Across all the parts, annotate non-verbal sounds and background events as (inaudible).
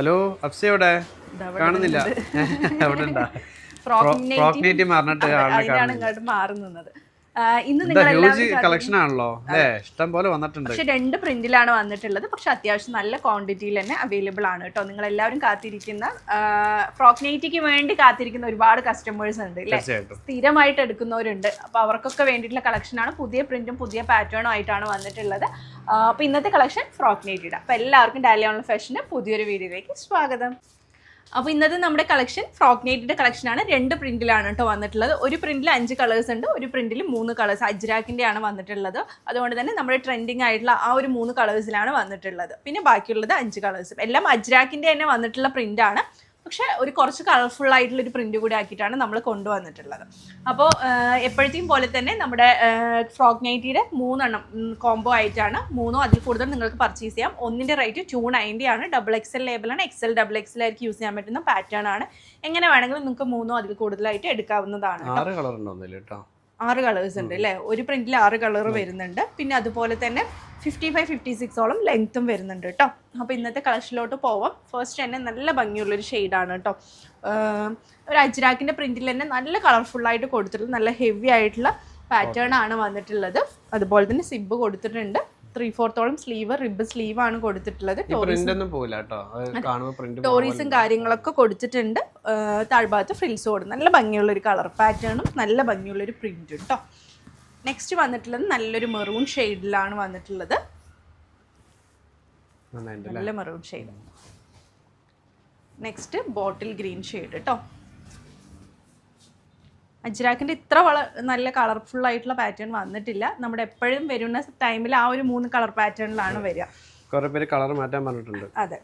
Hello Afza എവിടെ? കാണുന്നില്ല. എവിടെ ഉണ്ടാ ഫ്രോക്നേറ്റ് മാറിനിട്ട് ആളെ മാറുന്നത്. ആ, ഇന്ന് നിങ്ങൾ കളക്ഷൻ ആണല്ലോ? ഇഷ്ടം പോലെ വന്നിട്ടുണ്ട്. പക്ഷെ രണ്ട് പ്രിന്റിലാണ് വന്നിട്ടുള്ളത്. പക്ഷെ അത്യാവശ്യം നല്ല ക്വാണ്ടിറ്റിയിൽ തന്നെ അവൈലബിൾ ആണ് കേട്ടോ. നിങ്ങൾ എല്ലാവരും കാത്തിരിക്കുന്ന ഫ്രോക്ക് നൈറ്റിക്ക് വേണ്ടി കാത്തിരിക്കുന്ന ഒരുപാട് കസ്റ്റമേഴ്സ് ഉണ്ട് അല്ലേ? സ്ഥിരമായിട്ട് എടുക്കുന്നവരുണ്ട്. അപ്പോൾ അവർക്കൊക്കെ വേണ്ടിയിട്ടുള്ള കളക്ഷനാണ് പുതിയ പ്രിന്റും പുതിയ പാറ്റേണും ആയിട്ടാണ് വന്നിട്ടുള്ളത്. അപ്പോൾ ഇന്നത്തെ കളക്ഷൻ ഫ്രോക്ക് നൈറ്റിയുടെ അപ്പോൾ എല്ലാവർക്കും ഡാലി ഓൺലൈൻ ഫാഷന് പുതിയൊരു വീഡിയോയിലേക്ക് സ്വാഗതം. അപ്പോൾ ഇന്നത്തെ നമ്മുടെ കളക്ഷൻ ഫ്രോക്ക് നൈറ്റിന്റെ കളക്ഷനാണ് രണ്ട് പ്രിന്റിലാണ് കേട്ടോ വന്നിട്ടുള്ളത്. ഒരു പ്രിന്റിൽ അഞ്ച് കളേഴ്സ് ഉണ്ട്. ഒരു പ്രിന്റിൽ മൂന്ന് കളേഴ്സ് അജ്രാക്കിന്റെ ആണ് വന്നിട്ടുള്ളത്. അതുകൊണ്ട് തന്നെ നമ്മുടെ ട്രെൻഡിങ് ആയിട്ടുള്ള ആ ഒരു മൂന്ന് കളേഴ്സിലാണ് വന്നിട്ടുള്ളത്. പിന്നെ ബാക്കിയുള്ളത് അഞ്ച് കളേഴ്സും എല്ലാം അജ്രാക്കിന്റെ തന്നെ വന്നിട്ടുള്ള പ്രിന്റാണ് പക്ഷെ ഒരു കുറച്ച് കളർഫുൾ ആയിട്ടുള്ള ഒരു പ്രിന്റ് കൂടി ആക്കിയിട്ടാണ് നമ്മൾ കൊണ്ടുവന്നിട്ടുള്ളത്. അപ്പോൾ എപ്പോഴത്തെയും പോലെ തന്നെ നമ്മുടെ ഫ്രോക്ക് നൈറ്റിയുടെ മൂന്നെണ്ണം കോംബോ ആയിട്ടാണ് മൂന്നോ അതിൽ കൂടുതൽ നിങ്ങൾക്ക് പർച്ചേസ് ചെയ്യാം. ഒന്നിന്റെ റേറ്റ് ടു നയന്റി ആണ്. ഡബിൾ എക്സൽ ലേബിളാണ് എക്സൽ ഡബിൾ എക്സൽ ആയിരിക്കും യൂസ് ചെയ്യാൻ പറ്റുന്ന പാറ്റേൺ ആണ്. എങ്ങനെ വേണമെങ്കിലും നിങ്ങൾക്ക് മൂന്നോ അതിൽ കൂടുതലായിട്ട് എടുക്കാവുന്നതാണ് ആറ് കളർ ഉണ്ടോ കേട്ടോ ആറ് കളേഴ്സ് ഉണ്ട് അല്ലേ? ഒരു പ്രിന്റിൽ ആറ് കളർ വരുന്നുണ്ട്. പിന്നെ അതുപോലെ തന്നെ ഫിഫ്റ്റി ഫൈവ് ഫിഫ്റ്റി സിക്സോളം ലെങ്ത്തും വരുന്നുണ്ട് കേട്ടോ അപ്പോൾ ഇന്നത്തെ കളക്ഷനിലോട്ട് പോവാം. ഫസ്റ്റ് തന്നെ നല്ല ഭംഗിയുള്ളൊരു ഷെയ്ഡാണ് കേട്ടോ ഒരു അജ്രാക്കിന്റെ പ്രിന്റിൽ തന്നെ നല്ല കളർഫുള്ളായിട്ട് കൊടുത്തിട്ടുള്ള നല്ല ഹെവി ആയിട്ടുള്ള പാറ്റേൺ ആണ് വന്നിട്ടുള്ളത്. അതുപോലെ തന്നെ സിബ് കൊടുത്തിട്ടുണ്ട്. ത്രീ ഫോർത്തോളം സ്ലീവ് റിബ് സ്ലീവ് ആണ് കൊടുത്തിട്ടുള്ളത്. സ്റ്റോറീസും കാര്യങ്ങളൊക്കെ കൊടുത്തിട്ടുണ്ട്. താഴ്ഭാഗത്ത് ഫ്രിൽസ് കൊടുക്കും നല്ല ഭംഗിയുള്ളൊരു കളർ പാറ്റേണും നല്ല ഭംഗിയുള്ളൊരു പ്രിന്റും പ്രിന്റും കേട്ടോ നെക്സ്റ്റ് വന്നിട്ടുള്ളത് നല്ലൊരു മെറൂൺ ഷെയ്ഡിലാണ് വന്നിട്ടുള്ളത്. നല്ല maroon shade. Next bottle green shade കേട്ടോ അജ്രാക്കിന്റെ ഇത്ര വള നല്ല കളർഫുൾ ആയിട്ടുള്ള പാറ്റേൺ വന്നിട്ടില്ല. നമ്മുടെ എപ്പോഴും വരുന്ന ടൈമിൽ ആ ഒരു മൂന്ന് കളർ പാറ്റേണിലാണ് വരിക. കുറേ പേര് കളർ മാറ്റാൻ പറഞ്ഞിട്ടുണ്ട്. അതെ.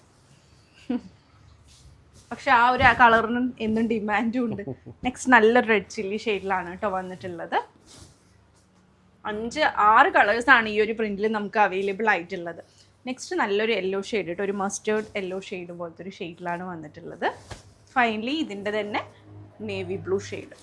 പക്ഷെ ആ ഒരു കളറിന് എന്നും ഡിമാൻഡും ഉണ്ട്. നെക്സ്റ്റ് നല്ലൊരു റെഡ് ചില്ലി ഷെയ്ഡിലാണ് കേട്ടോ വന്നിട്ടുള്ളത്. അഞ്ച് ആറ് കളേഴ്സാണ് ഈ ഒരു പ്രിന്റിൽ നമുക്ക് അവൈലബിൾ ആയിട്ടുള്ളത്. നെക്സ്റ്റ് നല്ലൊരു യെല്ലോ ഷെയ്ഡ് കേട്ടോ ഒരു മസ്റ്റേർഡ് യെല്ലോ ഷെയ്ഡ് പോലത്തെ ഒരു ഷെയ്ഡിലാണ് വന്നിട്ടുള്ളത്. ഫൈനലി ഇതിന്റെ തന്നെ നേവി ബ്ലൂ ഷെയ്ഡ്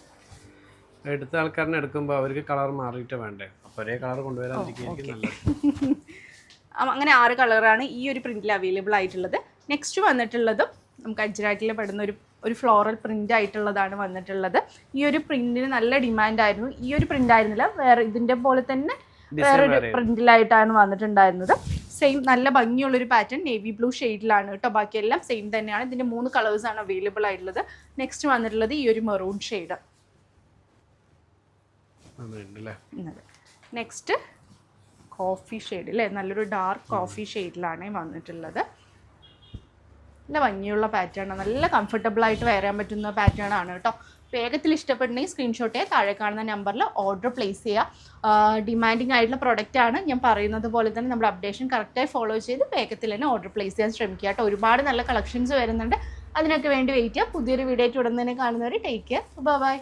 എടുത്ത ആൾക്കാരനെ എടുക്കുമ്പോൾ അവർക്ക് കളർ മാറിയിട്ട് വേണ്ടേ? ഒരേ കളർ കൊണ്ടുവരാൻ (laughs) അങ്ങനെ ആറ് കളറാണ് ഈ ഒരു പ്രിന്റിൽ അവൈലബിൾ ആയിട്ടുള്ളത്. നെക്സ്റ്റ് വന്നിട്ടുള്ളതും നമുക്ക് അജ്രാക്കിൽ പെടുന്ന ഒരു ഒരു ഫ്ലോറൽ പ്രിന്റ് ആയിട്ടുള്ളതാണ് വന്നിട്ടുള്ളത്. ഈ ഒരു പ്രിന്റിന് നല്ല ഡിമാൻഡ് ആയിരുന്നു. ഈ ഒരു പ്രിന്റ് ആയിരുന്നില്ല. വേറെ ഇതിന്റെ പോലെ തന്നെ വേറൊരു പ്രിന്റിലായിട്ടാണ് വന്നിട്ടുണ്ടായിരുന്നത്. സെയിം നല്ല ഭംഗിയുള്ള ഒരു പാറ്റേൺ നേവി ബ്ലൂ ഷെയ്ഡിലാണ് കേട്ടോ. ബാക്കിയെല്ലാം സെയിം തന്നെയാണ്. ഇതിന്റെ മൂന്ന് കളേഴ്സ് ആണ് അവൈലബിൾ ആയിട്ടുള്ളത്. നെക്സ്റ്റ് വന്നിട്ടുള്ളത് ഈ ഒരു maroon shade next coffee shade അല്ലേ നല്ലൊരു ഡാർക്ക് കോഫി ഷെയ്ഡിലാണ് വന്നിട്ടുള്ളത്. നല്ല ഭംഗിയുള്ള പാറ്റേൺ ആണ്. നല്ല കംഫർട്ടബിൾ ആയിട്ട് വെയർ ചെയ്യാൻ പറ്റുന്ന പാറ്റേൺ ആണ് കേട്ടോ. വേഗത്തിൽ ഇഷ്ടപ്പെട്ടുണ്ടെങ്കിൽ സ്ക്രീൻഷോട്ട് ചെയ്യുക താഴെ കാണുന്ന നമ്പറിൽ ഓർഡർ പ്ലേസ് ചെയ്യുക ഡിമാൻഡിങ് ആയിട്ടുള്ള പ്രൊഡക്റ്റ് ആണ്. ഞാൻ പറയുന്നത് പോലെ തന്നെ നമ്മുടെ അപ്ഡേഷൻ കറക്റ്റായി ഫോളോ ചെയ്ത് വേഗത്തിൽ തന്നെ ഓർഡർ പ്ലേസ് ചെയ്യാൻ ശ്രമിക്കുക കേട്ടോ. ഒരുപാട് നല്ല കളക്ഷൻസ് വരുന്നുണ്ട്. അതിനൊക്കെ വേണ്ടി വെയിറ്റ് ചെയ്യുക പുതിയൊരു വീഡിയോ ഉടൻ തന്നെ കാണുന്നവർ ടേക്ക് കെയർ ബൈ